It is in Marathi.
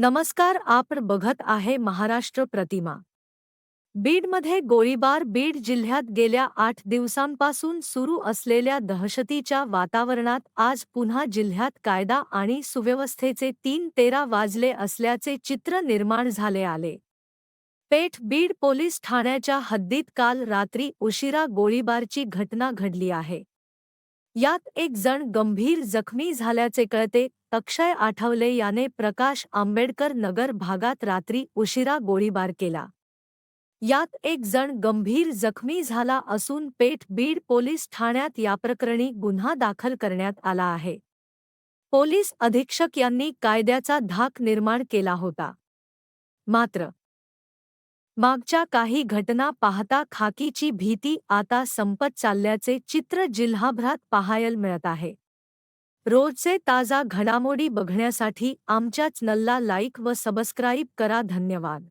नमस्कार आपण बघत आहे महाराष्ट्र प्रतिमा. बीडमध्ये गोळीबार बीड जिल्ह्यात गेल्या आठ दिवसांपासून सुरू असलेल्या दहशतीच्या वातावरणात आज पुन्हा जिल्ह्यात कायदा आणि सुव्यवस्थेचे तीन तेरा वाजले असल्याचे चित्र निर्माण झाले आले. पेठ बीड पोलीस ठाण्याच्या हद्दीत काल रात्री उशिरा गोळीबारची घटना घडली आहे. यात एक जण गंभीर जखमी झाल्याचे कळते. अक्षय आठवले याने प्रकाश आंबेडकर नगर भागात रात्री उशिरा गोळीबार केला. यात एक जण गंभीर जखमी झाला असून पेठ बीड पोलीस ठाण्यात याप्रकरणी गुन्हा दाखल करण्यात आला आहे. पोलीस अधीक्षक यांनी कायद्याचा धाक निर्माण केला होता. मात्र मागच्या काही घटना पाहता खाकीची भीती आता संपत चालल्याचे चित्र जिल्हाभरात पाहायला मिळत आहे. रोजचे ताजा घडामोडी बघण्यासाठी आमच्या चॅनलला लाईक व सबस्क्राईब करा धन्यवाद.